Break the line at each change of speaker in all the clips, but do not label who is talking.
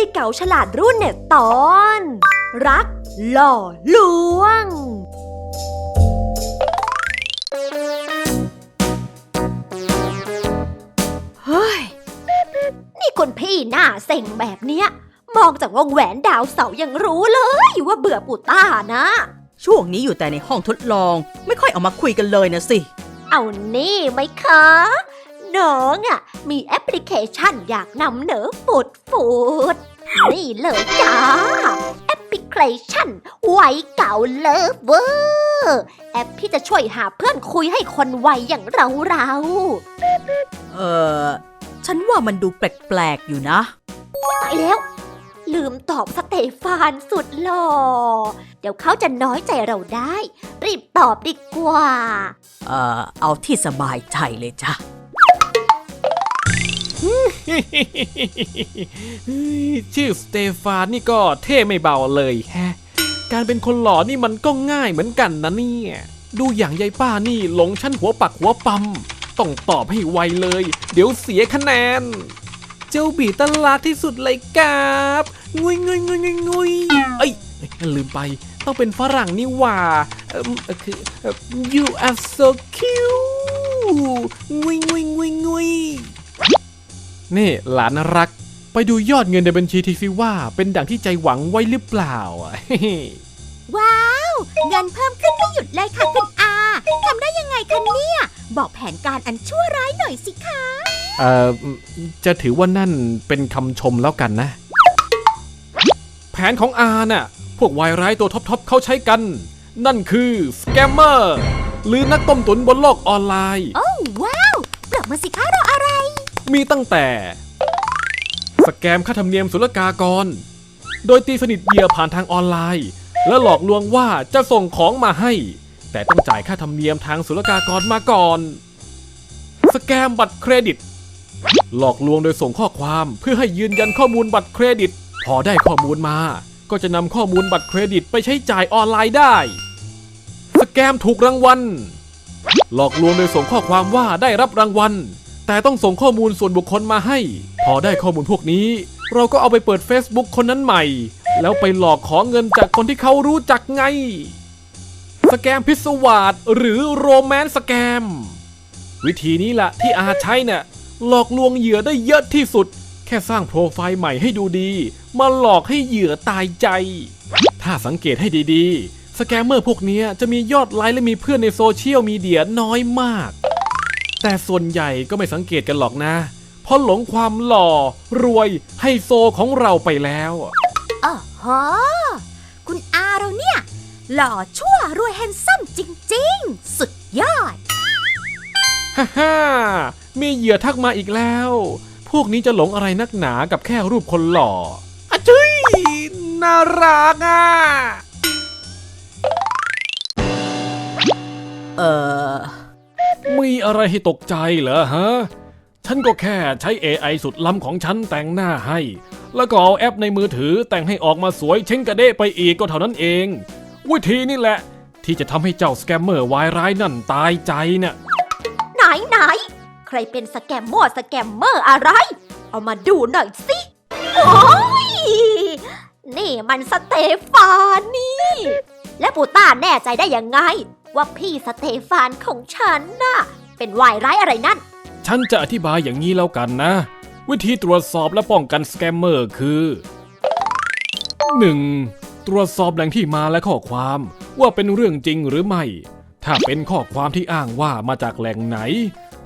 ยเก่าฉลาดรุ่นเน็ตตอน รักหล่อลวง เฮ้ย นี่คุณพี่หน้าเซ็งแบบเนี้ย มองจากวงแหวนดาวเสาร์ยังรู้เลยว่าเบื่อปูต้านะ
ช่วงนี้อยู่แต่ในห้องทดลอง ไม่ค่อยออกมาคุยกันเลยนะสิ
เอานี่ไหมคะ น้องอะ่ะ มีแอปพลิเคชันอยากนำเหนอฟูดฟูดนี่เลยจ้า แอปพลิเคชันไวยเก่าเลิฟเวอร์แอปที่จะช่วยหาเพื่อนคุยให้คนวัยอย่างเราเรา
เออฉันว่ามันดูแปลกๆอยู่นะ
ๆตายแล้ว ลืมตอบสเตฟานสุดหล่อเดี๋ยวเขาจะน้อยใจเราได้ รีบตอบดีกว่า
เออเอาที่สบายใจเลยจ้ะ
ชื่อสเตฟานนี่ก็เท่ไม่เบาเลยแฮะ การเป็นคนหล่อนี่มันก็ง่ายเหมือนกันนะเนี่ย ดูอย่างยายป้านี่หลงชั้นหัวปักหัวปั๊มต้องตอบให้ไวเลย เดี๋ยวเสียคะแนน เจ้าบีตลาดที่สุดเลยครับงุยงุยงุยงุยงุยเอ้ยลืมไปต้องเป็นฝรั่งนี่หว่าคือเอ่อ you are so cute งุยงุยงุยงุย นี่หลานรัก ไปดูยอดเงินในบัญชีทีสิว่า เป็นดังที่ใจหวังไว้หรือเปล่าอะ
ว้าว เงินเพิ่มขึ้นไม่หยุดเลยค่ะคุณอาทำได้ยังไงคะเนี่ย บอกแผนการอันชั่วร้ายหน่อยสิคะ
เอ่อจะถือว่านั่นเป็นคำชมแล้วกันนะ แผนของอาน่ะ พวกวายร้ายตัวท็อปๆเขาใช้กัน นั่นคือสแกมเมอร์หรือนักต้มตุ๋นบนโลกออนไลน์
โอ้ว้าวปรบมือสิคะรออะไร
มีตั้งแต่ สแกมค่าธรรมเนียมศุลกากร โดยตีสนิทเหยื่อผ่านทางออนไลน์ และหลอกลวงว่าจะส่งของมาให้ แต่ต้องจ่ายค่าธรรมเนียมทางศุลกากรมาก่อน สแกมบัตรเครดิต หลอกลวงโดยส่งข้อความเพื่อให้ยืนยันข้อมูลบัตรเครดิต พอได้ข้อมูลมา ก็จะนำข้อมูลบัตรเครดิตไปใช้จ่ายออนไลน์ได้ สแกมถูกรางวัลหลอกลวงโดยส่งข้อความว่าได้รับรางวัล แต่ต้องส่งข้อมูลส่วนบุคคลมาให้ พอได้ข้อมูลพวกนี้ เราก็เอาไปเปิด Facebook คนนั้นใหม่ แล้วไปหลอกขอเงินจากคนที่เขารู้จักไง สแกมพิศวาสหรือโรแมนต์สแกม วิธีนี้แหละที่อาใช้เนี่ยหลอกลวงเหยื่อได้เยอะที่สุด แค่สร้างโปรไฟล์ใหม่ให้ดูดี มาหลอกให้เหยื่อตายใจ ถ้าสังเกตให้ดีๆ สแกมเมอร์พวกนี้จะมียอดไลค์และมีเพื่อนในโซเชียลมีเดียน้อยมาก แต่ส่วนใหญ่ก็ไม่สังเกตกันหรอกนะ เพราะหลงความหล่อ รวยไฮโซของเราไปแล้ว
อ๋อฮะคุณอาเราเนี่ย หล่อชั่วรวยแฮนซัมจริง ๆ สุดยอด
ฮ่าฮ่ามีเหยื่อทักมาอีกแล้ว พวกนี้จะหลงอะไรนักหนากับแค่รูปคนหล่ออะจุ้ยน่ารักอะ
เออ
มีอะไรให้ตกใจเหรอฮะ ฉันก็แค่ใช้ AI สุดล้ำของฉันแต่งหน้าให้ แล้วก็เอาแอปในมือถือแต่งให้ออกมาสวยเช้งกระเด้ไปอีกก็เท่านั้นเอง วิธีนี่แหละ ที่จะทำให้เจ้าสแกมเมอร์วายร้ายนั่นตายใจน่ะ
ไหนไหนใครเป็นสแกมมั่วสแกมเมอร์อะไร เอามาดูหน่อยสิ โอ้ย นี่มันสเตฟานนี่ และปูต้าแน่ใจได้ยังไง ว่าพี่สเตฟานของฉันน่ะ เป็นวายร้ายอะไรนั่น
ฉันจะอธิบายอย่างนี้แล้วกันนะ วิธีตรวจสอบและป้องกันสแกมเมอร์คือ 1. ตรวจสอบแหล่งที่มาและข้อความว่าเป็นเรื่องจริงหรือไม่ ถ้าเป็นข้อความที่อ้างว่ามาจากแหล่งไหน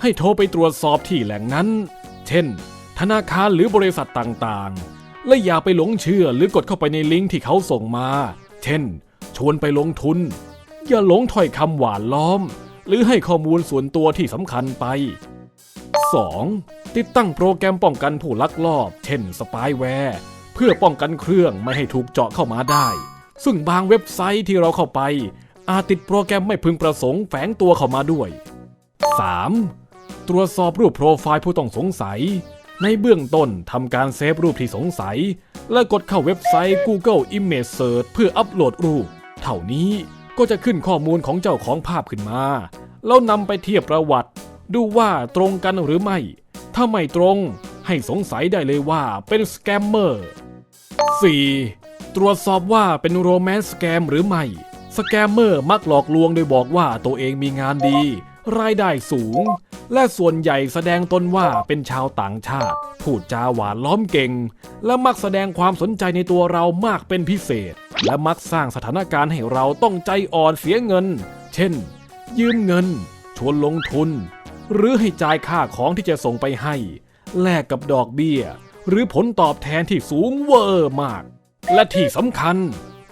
ให้โทรไปตรวจสอบที่แหล่งนั้น เช่น ธนาคารหรือบริษัทต่างๆ และอย่าไปหลงเชื่อหรือกดเข้าไปในลิงก์ที่เขาส่งมา เช่น ชวนไปลงทุน อย่าหลงถ้อยคำหวานล้อม หรือให้ข้อมูลส่วนตัวที่สำคัญไป 2. ติดตั้งโปรแกรมป้องกันผู้ลักลอบ เช่นสปายแวร์เพื่อป้องกันเครื่องไม่ให้ถูกเจาะเข้ามาได้ ซึ่งบางเว็บไซต์ที่เราเข้าไป อาจติดโปรแกรมไม่พึงประสงค์แฝงตัวเข้ามาด้วย 3. ตรวจสอบรูปโปรไฟล์ผู้ต้องสงสัย ในเบื้องต้นทำการเซฟรูปที่สงสัย และกดเข้าเว็บไซต์ Google Image Search เพื่ออัปโหลดรูป เท่านี้ ก็จะขึ้นข้อมูลของเจ้าของภาพขึ้นมา แล้วนำไปเทียบประวัติ ดูว่าตรงกันหรือไม่ ถ้าไม่ตรงให้สงสัยได้เลยว่าเป็นสแกมเมอร์ 4. ตรวจสอบว่าเป็นโรแมนต์สแกมหรือไม่ สแกมเมอร์มักหลอกลวงโดยบอกว่าตัวเองมีงานดี รายได้สูง และส่วนใหญ่แสดงตนว่าเป็นชาวต่างชาติ พูดจาหวานล้อมเก่ง และมักแสดงความสนใจในตัวเรามากเป็นพิเศษ และมักสร้างสถานการณ์ให้เราต้องใจอ่อนเสียเงิน เช่น ยืมเงิน ชวนลงทุน หรือให้จ่ายค่าของที่จะส่งไปให้ แลกกับดอกเบี้ย หรือผลตอบแทนที่สูงเวอร์มาก และที่สำคัญ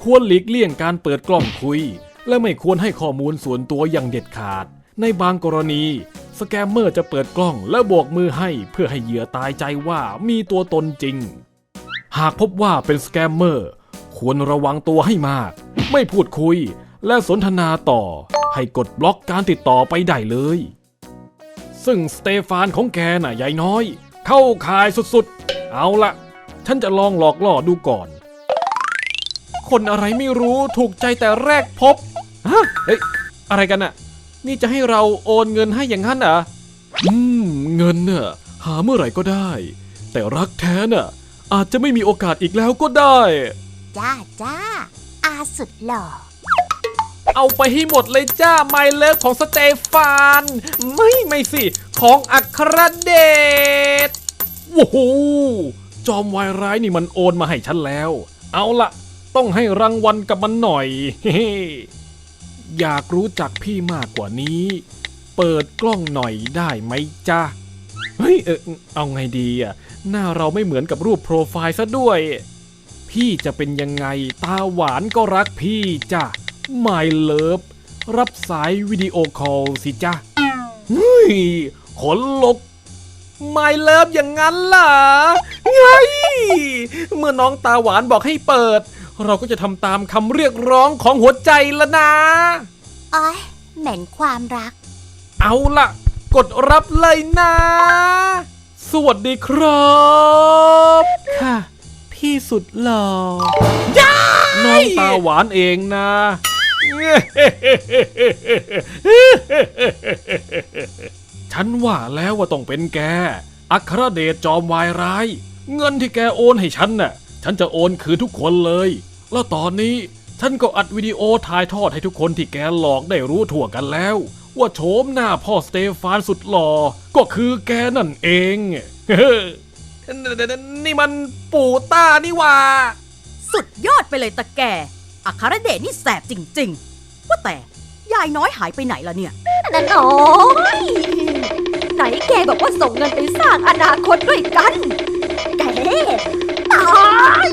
ควรหลีกเลี่ยงการเปิดกล้องคุย และไม่ควรให้ข้อมูลส่วนตัวอย่างเด็ดขาด ในบางกรณี สแกมเมอร์จะเปิดกล้องและโบกมือให้เพื่อให้เหยื่อตายใจว่ามีตัวตนจริง หากพบว่าเป็นสแกมเมอร์ ควรระวังตัวให้มาก ไม่พูดคุยและสนทนาต่อ ให้กดบล็อกการติดต่อไปได้เลย ซึ่งสเตฟานของแกน่ะยายน้อย เข้าคายสุดๆ เอาละฉันจะลองหลอกล่อดูก่อน คนอะไรไม่รู้ถูกใจแต่แรกพบฮะเฮ้ยอะไรกันน่ะ นี่จะให้เราโอนเงินให้อย่างนั้นเหรออืม เงินน่ะหาเมื่อไหร่ก็ได้ แต่รักแท้น่ะ อาจจะไม่มีโอกาสอีกแล้วก็ได้
จ้าจ้าอาสุดหล่อ
เอาไปให้หมดเลยจ้าไมเลิฟของสเตฟาน ไม่ไม่สิ ของอัครเดชโอ้โหจอมวายร้ายนี่มันโอนมาให้ฉันแล้ว เอาละต้องให้รางวัลกับมันหน่อยเฮ้อยากรู้จักพี่มากกว่านี้ เปิดกล้องหน่อยได้ไหมจ้าเฮ้ยเออเอาไงดีอะ หน้าเราไม่เหมือนกับรูปโปรไฟล์ซะด้วย พี่จะเป็นยังไง ตาหวานก็รักพี่จ้ะ My Love รับสายวิดีโอคอลสิจ้ะเฮ้ยขนลุก My Love อย่างนั้นล่ะไงเมื่อน้องตาหวานบอกให้เปิด เราก็จะทำตามคำเรียกร้องของหัวใจละนะ
อ้อยเหม็นความรัก
เอาล่ะ กดรับเลยนะ สวัสดีครับ
ค่ะ พี่สุดหล่อ
น้องตาหวานเองนะฉันว่าแล้วว่าต้องเป็นแก อัครเดชจอมวายร้าย เงินที่แกโอนให้ฉันน่ะ ฉันจะโอนคืนทุกคนเลย แล้วตอนนี้ฉันก็อัดวิดีโอถ่ายทอดให้ทุกคนที่แกหลอกได้รู้ทั่วกันแล้ว ว่าโฉมหน้าพ่อสเตฟานสุดหล่อ ก็คือแกนั่นเอง นี่มันปู่ต้านี่หว่า
สุดยอดไปเลยตะแกอัครเดชนี่แสบจริง ๆ ว่าแต่ยายน้อยหายไปไหนล่ะเนี่ย
นั่นน้อยไหนแกบอกว่าส่งเงินไปสร้างอนาคตด้วยกัน แกตาย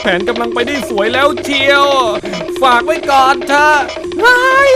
แผนกำลังไปได้สวยแล้วเชียว ฝากไว้ก่อนเถอะเฮ้ย